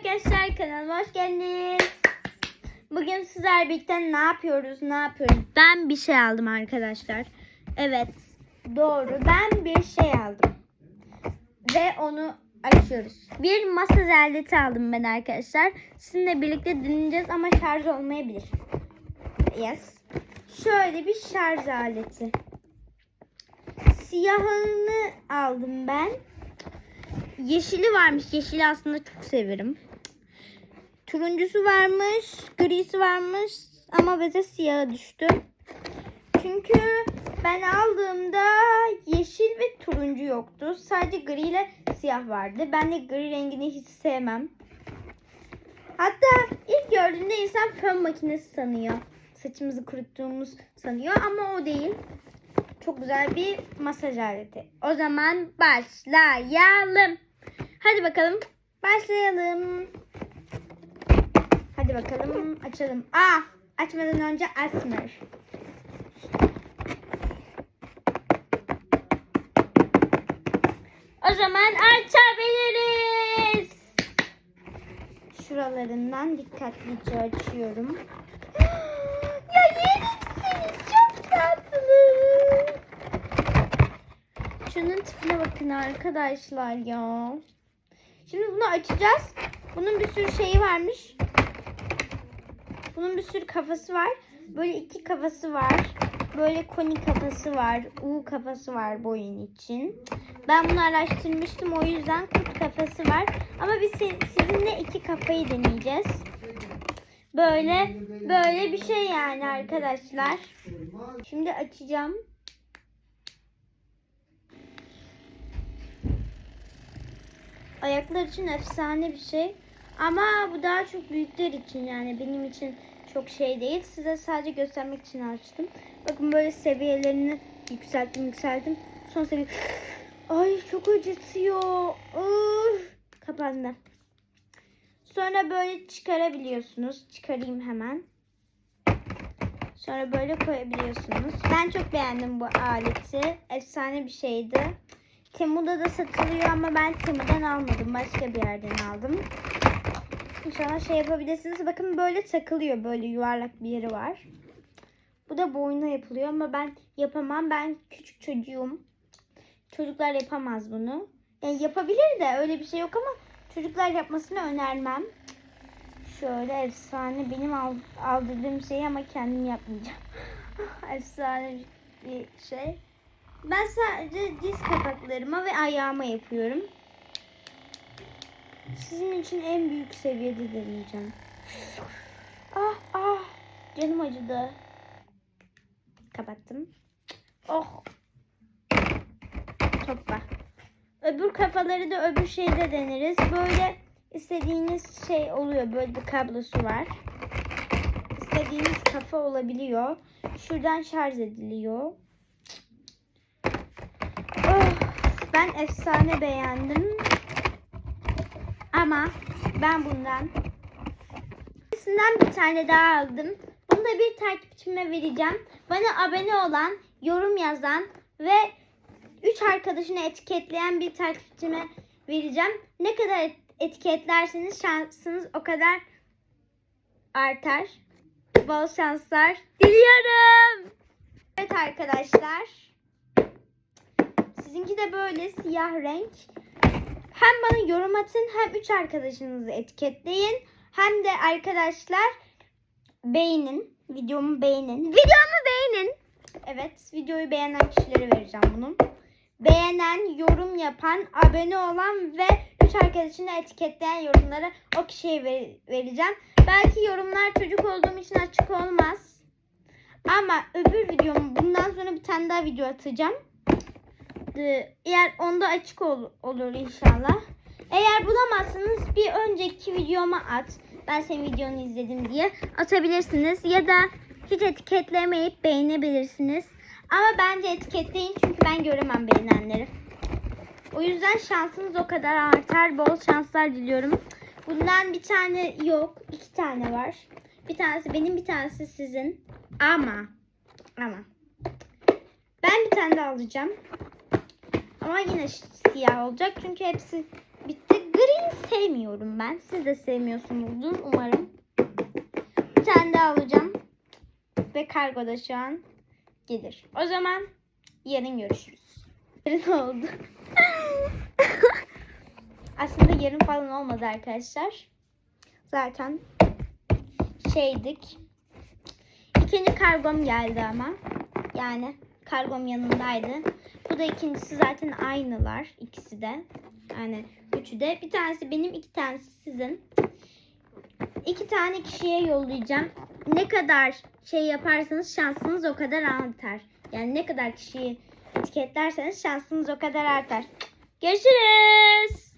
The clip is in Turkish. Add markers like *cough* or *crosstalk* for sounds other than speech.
arkadaşlar kanalıma hoş geldiniz. Bugün sizlerle birlikte ne yapıyoruz ne yapıyoruz? Ben bir şey aldım arkadaşlar. Evet doğru ben bir şey aldım. Ve onu açıyoruz. Bir masaj aleti aldım ben arkadaşlar. Sizinle birlikte dinleyeceğiz ama şarj olmayabilir. Yes. Şöyle bir şarj aleti. Siyahını aldım ben. Yeşili varmış. Yeşili aslında çok severim. Turuncusu varmış. Grisi varmış. Ama bize siyahı düştü. Çünkü ben aldığımda yeşil ve turuncu yoktu. Sadece gri ile siyah vardı. Ben de gri rengini hiç sevmem. Hatta ilk gördüğünde insan fön makinesi sanıyor. Saçımızı kuruttuğumuz sanıyor ama o değil. Çok güzel bir masaj aleti. O zaman başlayalım. Hadi bakalım. Başlayalım. Hadi bakalım açalım. Aa, açmadan önce asmır. O zaman açabiliriz. Şuralarından dikkatlice açıyorum. *gasps* ya yerim seni çok tatlı. Şunun tipine bakın arkadaşlar ya. Şimdi bunu açacağız. Bunun bir sürü şeyi varmış. Bunun bir sürü kafası var. Böyle iki kafası var. Böyle koni kafası var. U kafası var boyun için. Ben bunu araştırmıştım. O yüzden kurt kafası var. Ama biz sizinle iki kafayı deneyeceğiz. Böyle böyle bir şey yani arkadaşlar. Şimdi açacağım. Ayaklar için efsane bir şey. Ama bu daha çok büyükler için yani benim için çok şey değil. Size sadece göstermek için açtım. Bakın böyle seviyelerini yükselttim yükselttim. Son seviye. *sighs* Ay çok acıtıyor. Uf. Kapandı. Sonra böyle çıkarabiliyorsunuz. Çıkarayım hemen. Sonra böyle koyabiliyorsunuz. Ben çok beğendim bu aleti. Efsane bir şeydi. Temu'da da satılıyor ama ben Temu'dan almadım. Başka bir yerden aldım. İnşallah şey yapabilirsiniz. Bakın böyle takılıyor. Böyle yuvarlak bir yeri var. Bu da boyuna yapılıyor ama ben yapamam. Ben küçük çocuğum. Çocuklar yapamaz bunu. Yani yapabilir de öyle bir şey yok ama çocuklar yapmasını önermem. Şöyle efsane benim al, aldırdığım şey ama kendim yapmayacağım. *laughs* efsane bir şey. Ben sadece diz kapaklarıma ve ayağıma yapıyorum. Sizin için en büyük seviyede deneyeceğim. Ah ah canım acıdı. Kapattım. Oh. Topla. Öbür kafaları da öbür şeyde deneriz. Böyle istediğiniz şey oluyor. Böyle bir kablosu var. İstediğiniz kafa olabiliyor. Şuradan şarj ediliyor. Oh, efsane beğendim. Ama ben bundan birisinden bir tane daha aldım. Bunu da bir takipçime vereceğim. Bana abone olan, yorum yazan ve 3 arkadaşını etiketleyen bir takipçime vereceğim. Ne kadar et- etiketlerseniz şansınız o kadar artar. Bol şanslar diliyorum. Evet arkadaşlar. Sizinki de böyle siyah renk. Hem bana yorum atın hem 3 arkadaşınızı etiketleyin. Hem de arkadaşlar beğenin. Videomu beğenin. Videomu beğenin. Evet videoyu beğenen kişilere vereceğim bunu. Beğenen, yorum yapan, abone olan ve 3 arkadaşını etiketleyen yorumlara o kişiye ver- vereceğim. Belki yorumlar çocuk olduğum için açık olmaz. Ama öbür videom bundan sonra bir tane daha video atacağım. Ee, Eğer onda açık ol- olur inşallah. Eğer bulamazsanız bir önceki videoma at. Ben senin videonu izledim diye atabilirsiniz. Ya da hiç etiketlemeyip beğenebilirsiniz. Ama bence etiketleyin çünkü ben göremem beğenenleri. O yüzden şansınız o kadar artar. Bol şanslar diliyorum. Bundan bir tane yok. iki tane var. Bir tanesi benim bir tanesi sizin. Ama ama ben bir tane daha alacağım. Ama yine siyah olacak çünkü hepsi bitti. Green sevmiyorum ben. Siz de sevmiyorsunuzdur umarım. Bir tane daha alacağım. Ve kargo da şu an gelir. O zaman yarın görüşürüz. *laughs* Yarın oldu. *laughs* Aslında yarın falan olmadı arkadaşlar. Zaten şeydik. İkinci kargom geldi ama. Yani kargom yanındaydı. Da ikincisi zaten aynılar ikisi de. Yani üçü de. Bir tanesi benim, iki tanesi sizin. İki tane kişiye yollayacağım. Ne kadar şey yaparsanız şansınız o kadar artar. Yani ne kadar kişiyi etiketlerseniz şansınız o kadar artar. Görüşürüz.